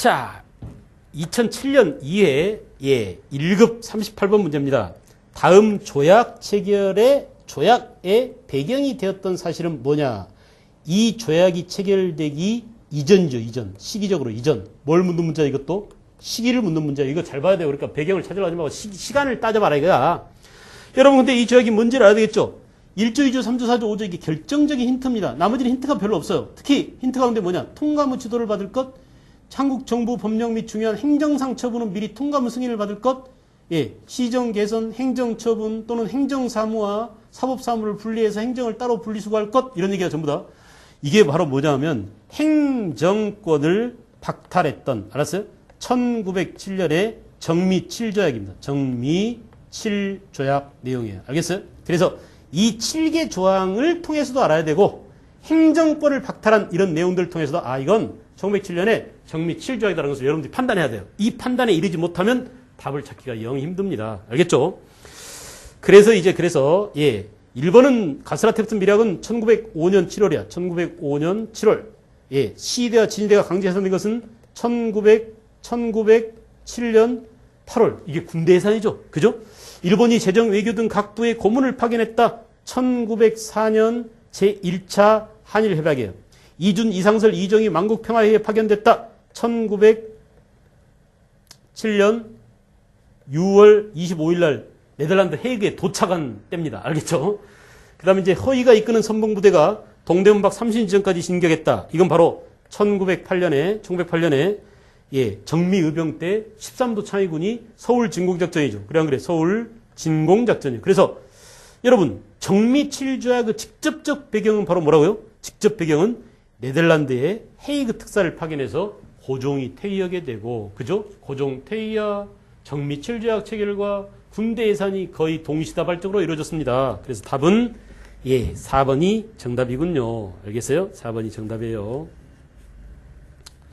자, 2007년 이해 예, 1급 38번 문제입니다. 다음 조약 체결의 조약의 배경이 되었던 사실은 뭐냐? 이 조약이 체결되기 이전이죠, 이전. 시기적으로 이전. 뭘 묻는 문제야, 이것도? 시기를 묻는 문제야. 이거 잘 봐야 돼요. 그러니까 배경을 찾으려 하지 말고 시, 간을 따져봐라, 이거야. 여러분, 근데 이 조약이 뭔지를 알아야 되겠죠? 1조, 2조, 3조, 4조, 5조 이게 결정적인 힌트입니다. 나머지는 힌트가 별로 없어요. 특히 힌트 가운데 뭐냐? 통과무 지도를 받을 것, 한국 정부 법령 및 중요한 행정상 처분은 미리 통과무 승인을 받을 것, 예, 시정 개선, 행정 처분 또는 행정 사무와 사법 사무를 분리해서 행정을 따로 분리수거할 것 이런 얘기가 전부 다 이게 바로 뭐냐면 행정권을 박탈했던 알았어요? 1907년의 정미 7조약입니다. 정미 7조약 내용이에요. 알겠어요? 그래서 이 7개 조항을 통해서도 알아야 되고 행정권을 박탈한 이런 내용들을 통해서도 아 이건 1907년에 정미 7조약이라는 것을 여러분들이 판단해야 돼요. 이 판단에 이르지 못하면 답을 찾기가 영 힘듭니다. 알겠죠? 그래서 이제 그래서 예 1번은 가스라테프트 미락은 1905년 7월이야. 1905년 7월. 예 시대와 진대가 강제 해산된 것은 1900 1907년 8월. 이게 군대 예산이죠. 그죠? 일본이 재정 외교 등 각 부의 고문을 파견했다. 1904년 제1차 한일 협약이에요. 이준 이상설 이정희 만국 평화회의에 파견됐다. 1907년 6월 25일 날 네덜란드 헤이그에 도착한 때입니다. 알겠죠? 그 다음에 이제 허위가 이끄는 선봉부대가 동대문 밖 삼신지점까지 진격했다. 이건 바로 1908년에, 1908년에, 예, 정미의병 때 13도 창의군이 서울 진공작전이죠. 그래, 안 그래? 서울 진공작전이요. 그래서 여러분, 정미 7조약 그 직접적 배경은 바로 뭐라고요? 직접 배경은 네덜란드의 헤이그 특사를 파견해서 고종이 퇴위하게 되고, 그죠? 고종 퇴위야 정미 7조약 체결과 군대 예산이 거의 동시다발적으로 이루어졌습니다. 그래서 답은 예, 4번이 정답이군요. 알겠어요? 4번이 정답이에요.